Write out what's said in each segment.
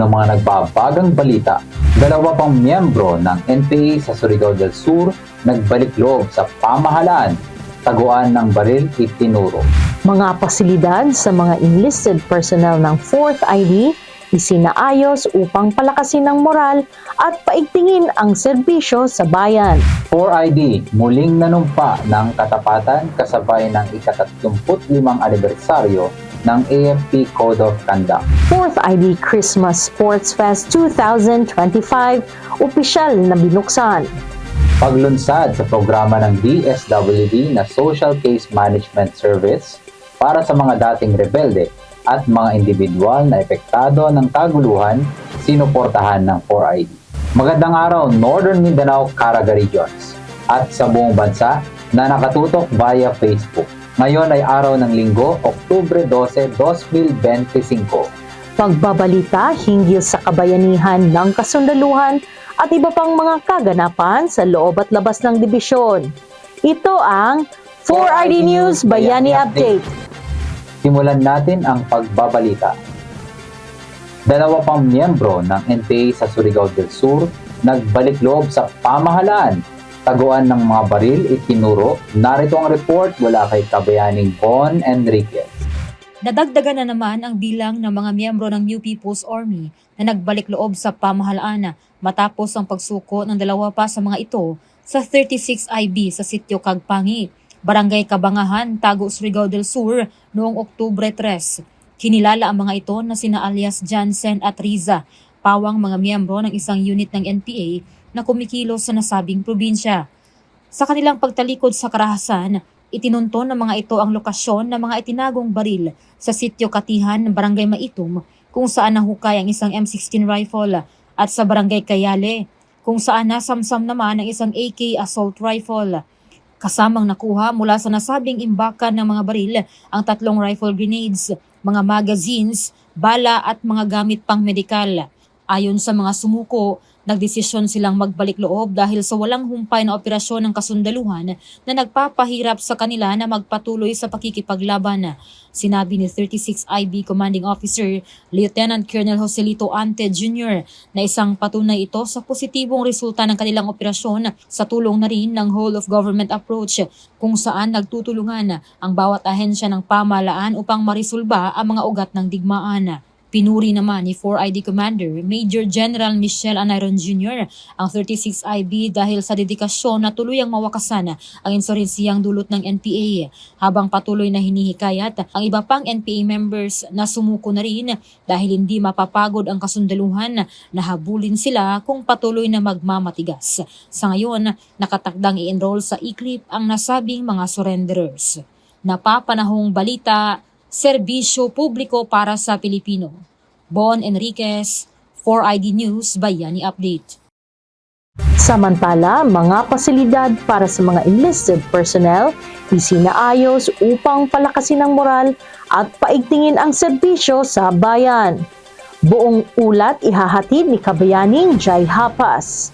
nagbabagang balita, dalawa pang miyembro ng NPA sa Surigao del Sur nagbalik loob sa pamahalaan. Taguan ng baril itinuro. Mga pasilidad sa mga enlisted personnel ng 4th ID isinaayos upang palakasin ang moral at paigtingin ang serbisyo sa bayan. 4ID muling nanumpa ng katapatan kasabay ng ika-35 anibersaryo ng AFP Code of Conduct. 4th ID Christmas Sports Fest 2025 opisyal na binuksan. Paglunsad sa programa ng DSWD na Social Case Management Service para sa mga dating rebelde at mga individual na epektado ng kaguluhan sinuportahan ng 4ID. Magandang araw Northern Mindanao Caraga Regions at sa buong bansa na nakatutok via Facebook. Ngayon ay araw ng linggo, Oktubre 12, 2025. Pagbabalita hinggil sa kabayanihan ng kasundaluhan at iba pang mga kaganapan sa loob at labas ng dibisyon. Ito ang 4ID News Bayani Update. Simulan natin ang pagbabalita. Dalawa pang miyembro ng NPA sa Surigao del Sur nagbalik loob sa pamahalaan. Taguan ng mga baril itinuro. Narito ang report mula kay Kabayaning Bon Enriquez. Nadagdagan na naman ang bilang ng mga miyembro ng New People's Army na nagbalik loob sa pamahalaan matapos ang pagsuko ng dalawa pa sa mga ito sa 36 IB sa sitio Kagpangi, Barangay Kabangahan, Tago, Surigao del Sur noong Oktubre 3. Kinilala ang mga ito na sina alias Jansen at Riza, pawang mga miyembro ng isang unit ng NPA na kumikilos sa nasabing probinsya. Sa kanilang pagtalikod sa karahasan, itinunton ng mga ito ang lokasyon ng mga itinagong baril sa sitio Katihan ng Barangay Maitum kung saan nahukay ang isang M16 rifle at sa Barangay Kayale kung saan nasamsam naman ang isang AK assault rifle. Kasamang nakuha mula sa nasabing imbakan ng mga baril ang tatlong rifle grenades, mga magazines, bala at mga gamit pang medikal. Ayon sa mga sumuko, nagdesisyon silang magbalik loob dahil sa walang humpay na operasyon ng kasundaluhan na nagpapahirap sa kanila na magpatuloy sa pakikipaglaban. Sinabi ni 36 IB Commanding Officer Lieutenant Colonel Joselito Ante Jr. na isang patunay ito sa positibong resulta ng kanilang operasyon sa tulong na rin ng whole of government approach kung saan nagtutulungan ang bawat ahensya ng pamahalaan upang marisulba ang mga ugat ng digmaan. Pinuri naman ni 4ID Commander Major General Michelle Anairon Jr. ang 36 IB dahil sa dedikasyon na tuluyang mawakasan ang insurensiyang dulot ng NPA habang patuloy na hinihikayat ang iba pang NPA members na sumuko na rin dahil hindi mapapagod ang kasundaluhan na habulin sila kung patuloy na magmamatigas. Sa ngayon, nakatakdang i-enroll sa ECLIP ang nasabing mga surrenderers. Napapanahong balita, serbisyo publiko para sa Pilipino. Bon Enriquez, 4ID News, Bayani Update. Samantala, mga pasilidad para sa mga enlisted personnel isinaayos upang palakasin ang moral at paigtingin ang serbisyo sa bayan. Buong ulat ihahatid ni Kabayaning Jai Hapas.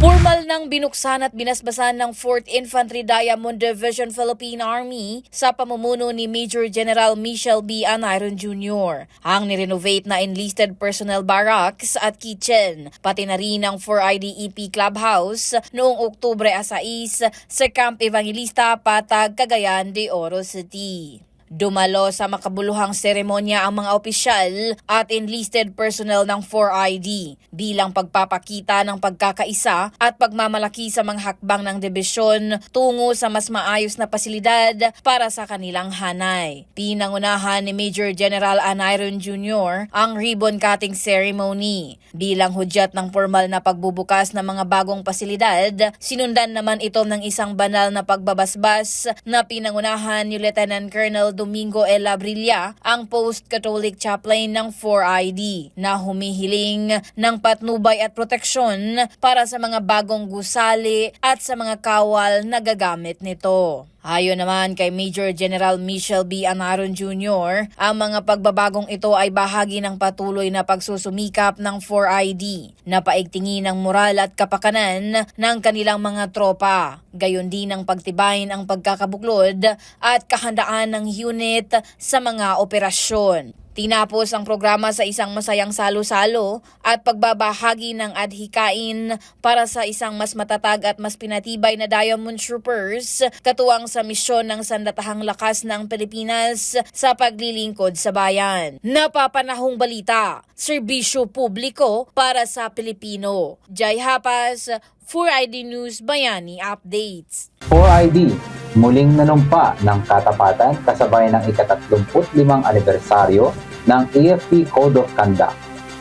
Formal nang binuksan at binasbasan ng 4th Infantry Diamond Division Philippine Army sa pamumuno ni Major General Michel B. Anairon Jr. Ang nirenovate na enlisted personnel barracks at kitchen, pati na rin ang 4IDEP Clubhouse noong Oktubre 6 sa Camp Evangelista, Patag, Cagayan de Oro City. Dumalo sa makabuluhang seremonya ang mga opisyal at enlisted personnel ng 4ID bilang pagpapakita ng pagkakaisa at pagmamalaki sa mga hakbang ng dibisyon tungo sa mas maayos na pasilidad para sa kanilang hanay. Pinangunahan ni Major General Anairon Jr. ang ribbon cutting ceremony. Bilang hudyat ng formal na pagbubukas ng mga bagong pasilidad, sinundan naman ito ng isang banal na pagbabasbas na pinangunahan ni Lieutenant Colonel Domingo L. Abrilla, ang post-Catholic chaplain ng 4ID, na humihiling ng patnubay at proteksyon para sa mga bagong gusali at sa mga kawal na gagamit nito. Ayon naman kay Major General Michel B. Anaron Jr., ang mga pagbabagong ito ay bahagi ng patuloy na pagsusumikap ng 4ID na paigtingin ang moral at kapakanan ng kanilang mga tropa. Gayon din ang pagtibayin ang pagkakabuklod at kahandaan ng unit sa mga operasyon. Tinapos ang programa sa isang masayang salo-salo at pagbabahagi ng adhikain para sa isang mas matatag at mas pinatibay na Diamond Troopers katuwang sa misyon ng sandatahang lakas ng Pilipinas sa paglilingkod sa bayan. Napapanahong balita, serbisyo publiko para sa Pilipino. Jai Hapas, 4ID News Bayani Updates. 4ID, muling nanumpa ng katapatan kasabay ng ika-35 anibersaryo ng AFP Code of Conduct.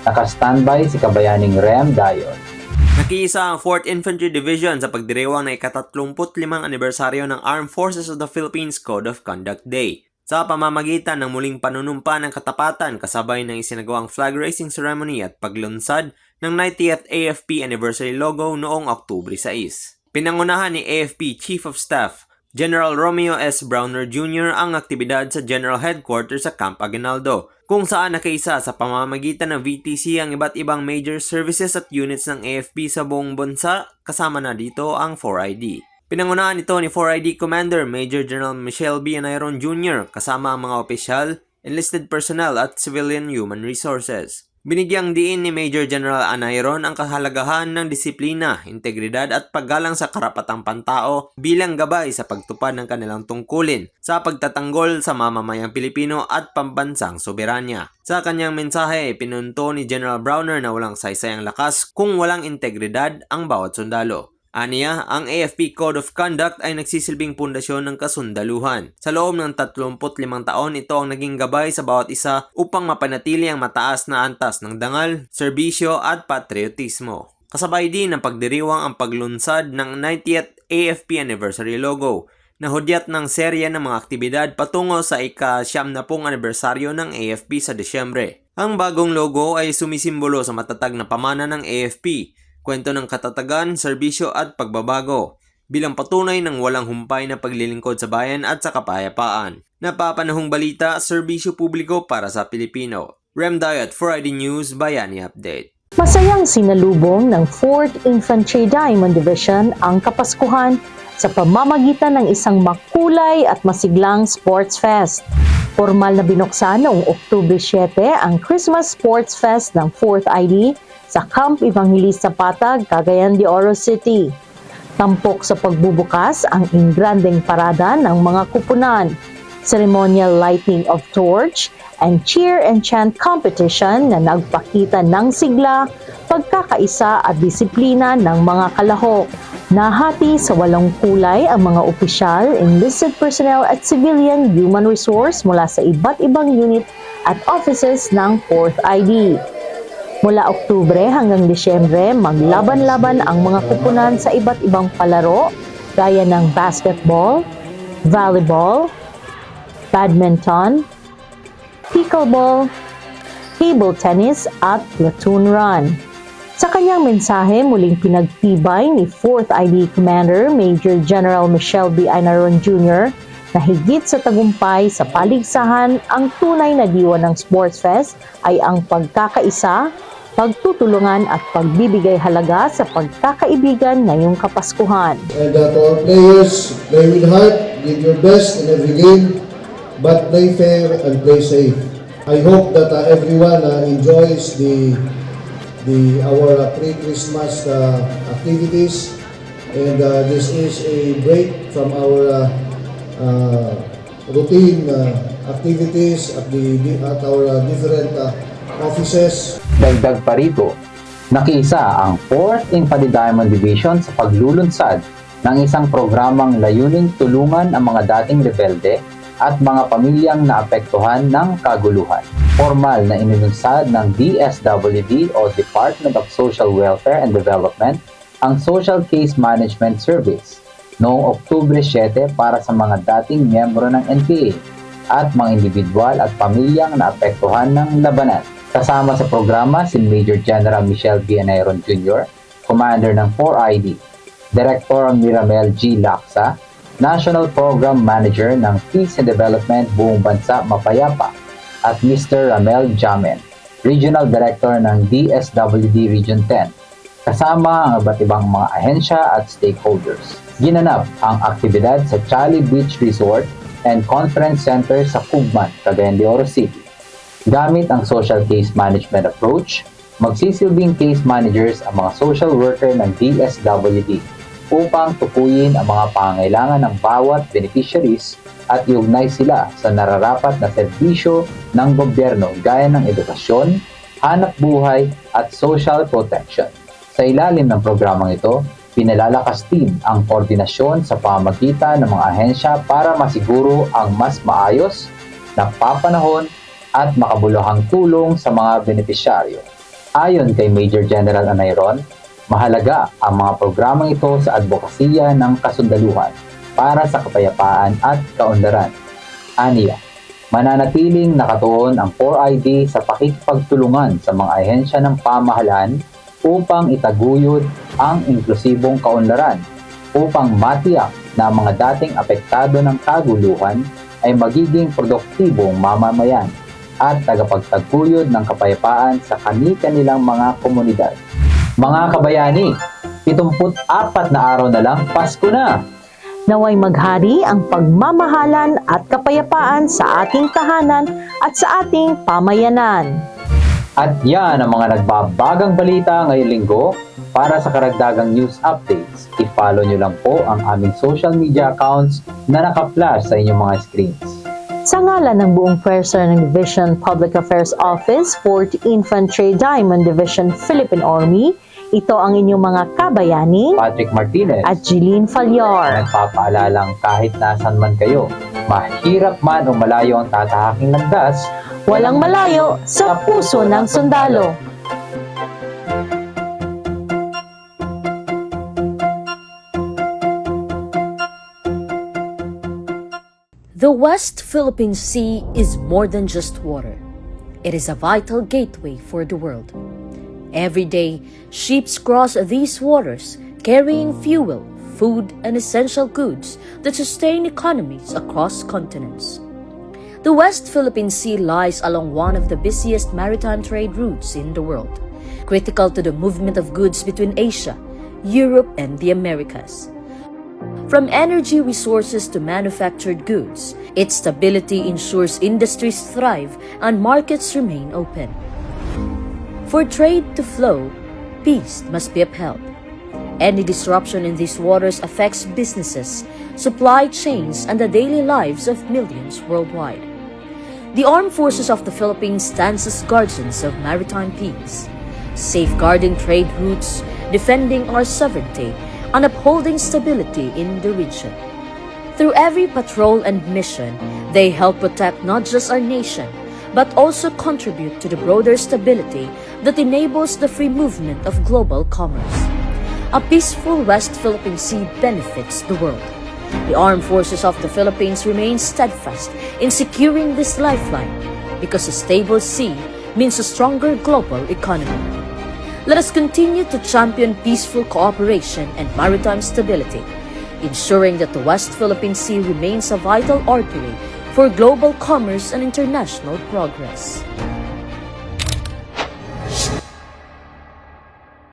Naka-standby si kabayaning Rem Dayon. Nakiisa ang 4th Infantry Division sa pagdiriwang ng ika-35 anibersaryo ng Armed Forces of the Philippines Code of Conduct Day sa pamamagitan ng muling panunumpa ng katapatan kasabay ng isinagawang flag raising ceremony at paglunsad ng 90th AFP Anniversary logo noong Oktubre 6. Pinangunahan ni AFP Chief of Staff General Romeo S. Browner Jr. ang aktibidad sa General Headquarters sa Camp Aguinaldo, kung saan nakaisa sa pamamagitan ng VTC ang iba't ibang major services at units ng AFP sa buong bansa, kasama na dito ang 4ID. Pinangunahan ito ni 4ID Commander Major General Michelle B. Anayron Jr. kasama ang mga opisyal, enlisted personnel at civilian human resources. Binigyang diin ni Major General Anayron ang kahalagahan ng disiplina, integridad at paggalang sa karapatang pantao bilang gabay sa pagtupad ng kanilang tungkulin sa pagtatanggol sa mamamayang Pilipino at pambansang soberanya. Sa kanyang mensahe, pinunto ni General Browner na walang saysayang lakas kung walang integridad ang bawat sundalo. Aniya, ang AFP Code of Conduct ay nagsisilbing pundasyon ng kasundaluhan. Sa loob ng 35 taon, ito ang naging gabay sa bawat isa upang mapanatili ang mataas na antas ng dangal, serbisyo at patriotismo. Kasabay din ng pagdiriwang ang paglunsad ng 90th AFP Anniversary logo na hudyat ng serya ng mga aktibidad patungo sa ika-siyam na pong anibersaryo ng AFP sa Desyembre. Ang bagong logo ay sumisimbolo sa matatag na pamana ng AFP kwento ng katatagan, serbisyo at pagbabago bilang patunay ng walang humpay na paglilingkod sa bayan at sa kapayapaan. Napapanahong balita, serbisyo publiko para sa Pilipino. Rem Diet for ID News Bayani Update. Masayang sinalubong ng 4th Infantry Diamond Division ang Kapaskuhan sa pamamagitan ng isang makulay at masiglang sports fest. Formal na binuksan noong Oktubre 7 ang Christmas Sports Fest ng 4th ID sa Camp Evangelista Patag, Cagayan de Oro City. Tampok sa pagbubukas ang ingrandeng parada ng mga kupunan, ceremonial lighting of torch, and cheer and chant competition na nagpakita ng sigla, pagkakaisa at disiplina ng mga kalahok. Nahati sa walong kulay ang mga opisyal, enlisted personnel at civilian human resource mula sa iba't ibang unit at offices ng 4th ID. Mula Oktubre hanggang Disyembre, maglaban-laban ang mga kupunan sa iba't ibang palaro gaya ng basketball, volleyball, badminton, pickleball, table tennis at platoon run. Sa kanyang mensahe, muling pinagtibay ni 4th ID Commander Major General Michelle B. Inaron Jr. na higit sa tagumpay sa paligsahan, ang tunay na diwa ng Sports Fest ay ang pagkakaisa, pagtutulungan at pagbibigay halaga sa pagkakaibigan ngayong Kapaskuhan. And to our players, play with heart, give your best in every game, but play fair and play safe. I hope that uh, everyone uh, enjoys the the our uh, pre-Christmas uh, activities, and uh, this is a break from our uh, uh, routine uh, activities at the at our uh, different uh, offices. Dagdag pa rito, nakiisa ang 4th Infantry Diamond Division sa paglulunsad ng isang programang layuning tulungan ang mga dating rebelde at mga pamilyang naapektuhan ng kaguluhan. Formal na inilunsad ng DSWD o Department of Social Welfare and Development ang Social Case Management Service noong Oktubre 7 para sa mga dating miyembro ng NPA at mga individual at pamilyang naapektuhan ng labanan. Kasama sa programa si Major General Michelle B. Anayron Jr., Commander ng 4ID, Director Miramel G. Laksa, National Program Manager ng Peace and Development Buong Bansa Mapayapa, at Mr. Ramel Jamen, Regional Director ng DSWD Region 10, kasama ang iba't ibang mga ahensya at stakeholders. Ginanap ang aktibidad sa Chali Beach Resort and Conference Center sa Cugman, Cagayan de Oro City. Gamit ang social case management approach, magsisilbing case managers ang mga social worker ng DSWD upang tukuyin ang mga pangailangan ng bawat beneficiaries at iugnay sila sa nararapat na serbisyo ng gobyerno gaya ng edukasyon, hanap buhay at social protection. Sa ilalim ng programang ito, pinalalakas din ang koordinasyon sa pamagitan ng mga ahensya para masiguro ang mas maayos, napapanahon at makabuluhang tulong sa mga benepisyaryo. Ayon kay Major General Anayron, mahalaga ang mga programang ito sa advokasya ng kasundaluhan para sa kapayapaan at kaunlaran. Aniya, mananatiling nakatuon ang 4ID sa pakikipagtulungan sa mga ahensya ng pamahalaan upang itaguyod ang inklusibong kaunlaran upang matiyak na ang mga dating apektado ng kaguluhan ay magiging produktibong mamamayan at tagapagtaguyod ng kapayapaan sa kani-kanilang mga komunidad. Mga kabayani, 74 na araw na lang Pasko na! Naway maghari ang pagmamahalan at kapayapaan sa ating tahanan at sa ating pamayanan. At yan ang mga nagbabagang balita ngayong linggo. Para sa karagdagang news updates, i-follow nyo lang po ang aming social media accounts na naka-flash sa inyong mga screens. Sa ngalan ng buong pwersa ng Division Public Affairs Office, 4th Infantry Diamond Division Philippine Army, ito ang inyong mga kabayani Patrick Martinez at Jeline Falyar. nagpapaalalang kahit nasan man kayo, mahirap man o malayo ang tatahaking landas, Walang malayo sa puso ng sundalo. The West Philippine Sea is more than just water. It is a vital gateway for the world. Every day, ships cross these waters carrying fuel, food, and essential goods that sustain economies across continents. The West Philippine Sea lies along one of the busiest maritime trade routes in the world, critical to the movement of goods between Asia, Europe, and the Americas. From energy resources to manufactured goods, its stability ensures industries thrive and markets remain open. For trade to flow, peace must be upheld. Any disruption in these waters affects businesses, supply chains, and the daily lives of millions worldwide. The Armed Forces of the Philippines stands as guardians of maritime peace, safeguarding trade routes, defending our sovereignty, and upholding stability in the region. Through every patrol and mission, they help protect not just our nation, but also contribute to the broader stability that enables the free movement of global commerce. A peaceful West Philippine Sea benefits the world. The armed forces of the Philippines remain steadfast in securing this lifeline because a stable sea means a stronger global economy. Let us continue to champion peaceful cooperation and maritime stability, ensuring that the West Philippine Sea remains a vital artery for global commerce and international progress.